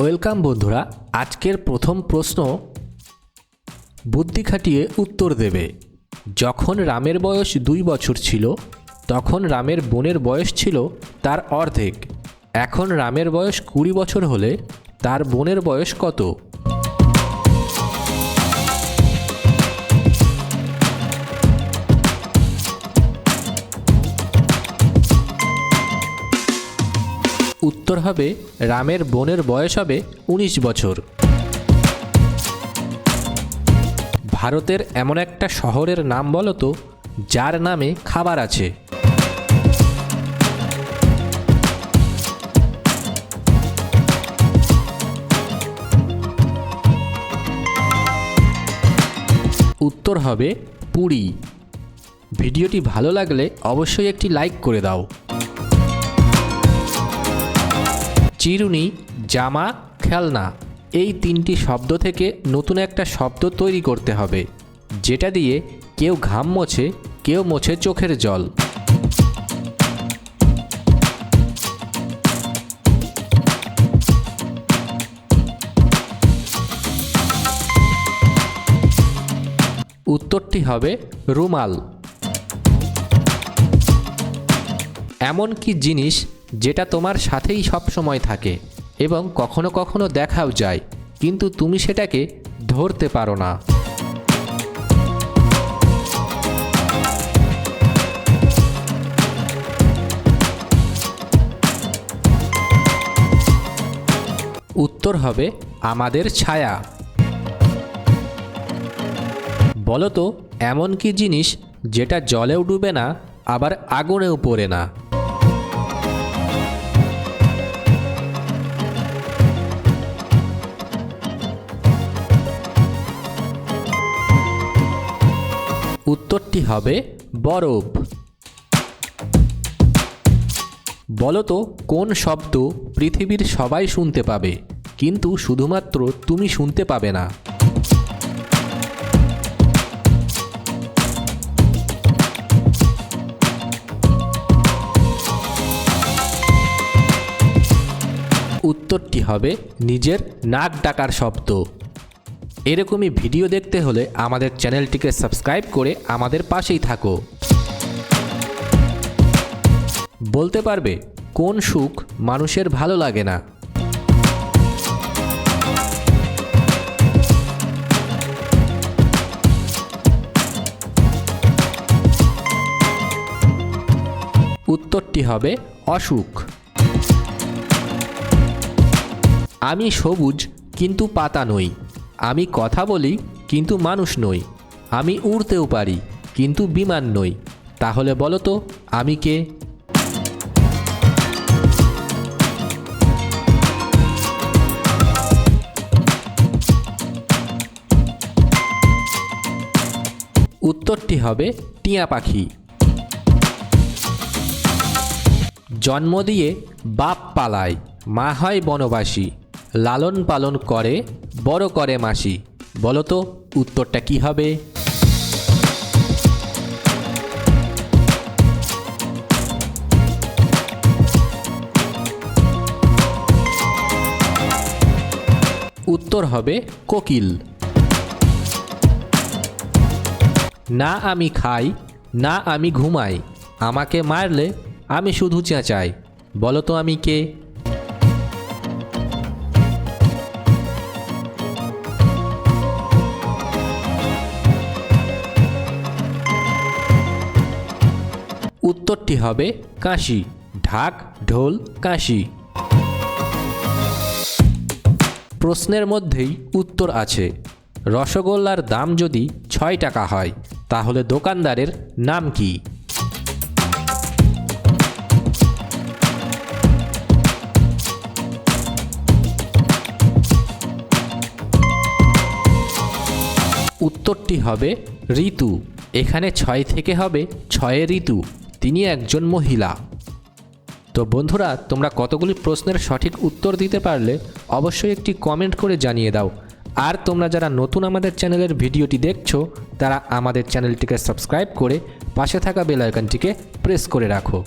Welcome বন্ধুরা, আজকের প্রথম প্রশ্ন বুদ্ধি খাটিয়ে উত্তর দেবে। যখন রামের বয়স দুই বছর ছিল, তখন রামের বোনের বয়স ছিল তার অর্ধেক। এখন রামের বয়স কুড়ি বছর হলে তার বোনের বয়স কত? উত্তর হবে, রামের বোনের বয়স হবে উনিশ বছর। ভারতের এমন একটা শহরের নাম বলো তো, যার নামে খাবার আছে। উত্তর হবে পুরী। ভিডিওটি ভালো লাগলে অবশ্যই একটি লাইক করে দাও। চিরুনি, জামা, খেলনা এই তিনটি শব্দ থেকে নতুন একটা শব্দ তৈরি করতে হবে, যেটা দিয়ে কেউ ঘাম মোছে, কেউ মোছে চোখের জল। উত্তরটি হবে রুমাল। এমন কি জিনিস যেটা তোমার সাথেই সব সময় থাকে এবং কখনো কখনো দেখাও যায়, কিন্তু তুমি সেটাকে ধরতে পারো না। উত্তর হবে আমাদের ছায়া। বলো তো এমন কি জিনিস যেটা জলেও ডুবে না, আবার আগুনেও পড়ে না। উত্তরটি হবে বরফ। বলো তো কোন শব্দ পৃথিবীর সবাই শুনতে পাবে, কিন্তু শুধুমাত্র তুমি শুনতে পাবে না। উত্তরটি হবে নিজের নাক ডাকার শব্দ। এরকমই ভিডিও দেখতে হলে আমাদের চ্যানেলটিকে সাবস্ক্রাইব করে আমাদের পাশেই থাকো। বলতে পারবে, কোন সুখ মানুষের ভালো লাগে না। উত্তরটি হবে অসুখ। আমি সবুজ, কিন্তু পাতা নই। আমি কথা বলি, কিন্তু মানুষ নই। আমি উড়তেও পারি, কিন্তু বিমান নই। তাহলে বলো তো, আমি কে? উত্তরটি হবে টিয়া পাখি। জন্ম দিয়ে বাপ পালায়, মা হয় বনবাসী। লালন পালন করে, বড় করে মাসি। বলতো, উত্তরটা কি হবে? উত্তর হবে, কোকিল। না আমি খাই, না আমি ঘুমাই। আমাকে মারলে আমি শুধু চেঁচাই। বলো তো আমি কে? উত্তরটি হবে কাশি। ঢাক, ঢোল, কাশি। প্রশ্নের মধ্যেই উত্তর আছে। রসগোল্লার দাম যদি ছয় টাকা হয়, তাহলে দোকানদারের নাম কি? উত্তরটি হবে ঋতু। এখানে ছয় থেকে হবে ছয় ঋতু। তিনি একজন মহিলা। তো বন্ধুরা, তোমরা কতগুলি প্রশ্নের সঠিক উত্তর দিতে পারলে অবশ্যই একটি কমেন্ট করে জানিয়ে দাও। আর তোমরা যারা নতুন আমাদের চ্যানেলের ভিডিওটি দেখছ, তারা আমাদের চ্যানেলটিকে সাবস্ক্রাইব করে পাশে থাকা বেল প্রেস করে রাখো।